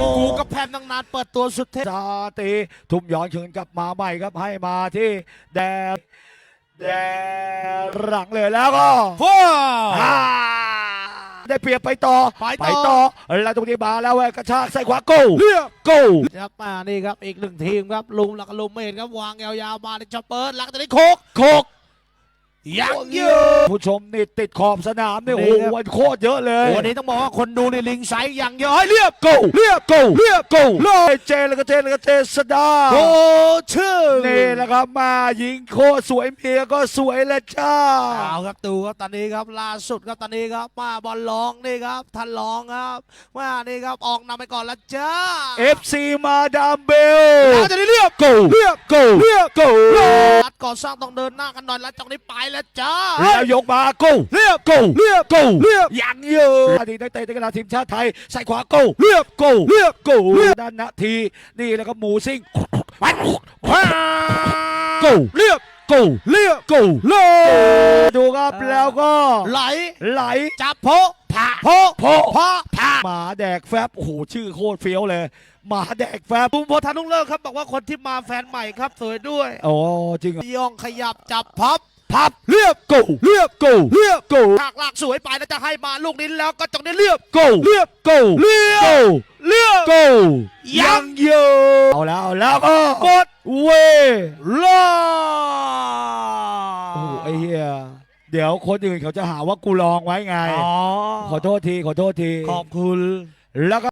กูกับแพมตั้งนานเปิดตัวสุดเท่ซาตีทุ่มย้อนคืนกลับมาใหม่ครับให้มาที่แดนแดนหลังเลยแล้วก็ว้าอ่าได้เปรียบไปต่อไปต่อแล้วตรงนี้มาแล้วเว้ยกระชากใส่ขวาโก้เลือกโก้ครับมานี่ครับอีกหนึ่งทีมครับลุมหลักลุมไม่เห็นครับวางยาวๆมาในช็อปเปอร์หลังจากนี้โคกโคก ยังเยออะผู้ชมนี่ติดขอบสนามนี่นี่โอ้โหครับโคตรเยอะเลย วันนี้ต้องบอกว่าคนดูในลิงไซส์อย่างเยอะให้เรียบโก้เรียบโก้เรียบโก้โลเจแล้วก็เจแล้วก็เจสดาโคชื่อนี่แหละครับมายิงโคตรสวยเมียก็สวยและจ้าเอาครับดูครับตอนนี้ครับล่าสุดครับตอนนี้ครับมาบอลลองนี่ครับทันลองครับมานี่ครับออกนำไปก่อนแล้วจ้า FC มาดามเบลแล้วจะได้เรียบ โก้เรียบโก้เรียบโก้รัดก่อสร้างต้องเดินหน้ากันหน่อยแล้วจากนี้ไปแล้วจ้าแล้วยกมาโก้เรียบโก้เรียบโก้เรียบยังเยอะอดีตนักเตะในกีฬาทีมชาติไทยใส่ขวาโก้เรียบโก้เรียบโก้เรียบด้านนาทีนี่แล้วก็หมูซิ่งว้าโก้เรียบโก้เรียบโก้โลดูครับแล้วก็ไหลไหลจับโพผะโพโพพะผะ หมาแดกแฟบโอ้โหชื่อโคตรเฟี้ยวเลย หมาแดกแฟบบุมโพธานุงเลิกครับ บอกว่าคนที่มาแฟนใหม่ครับ สวยด้วยโอ้จริงเหรอยองขยับจับพับพับเรียบโก้เรียบโก้เรียบโก้หากลากสวยไปแล้วจะให้มาลูกนี้แล้วก็จังได้เรียบโก้เรียบโก้เรียบโก้เรียบโก้ยังเยอะเอาแล้วเอาแล้วก็หมดเว้ยลาโอ้โหไอ้เหี้ย เดี๋ยวคนอื่นเขาจะหาว่ากูลองไว้ไง อ๋อขอโทษที ขอโทษที ขอบคุณ แล้วก็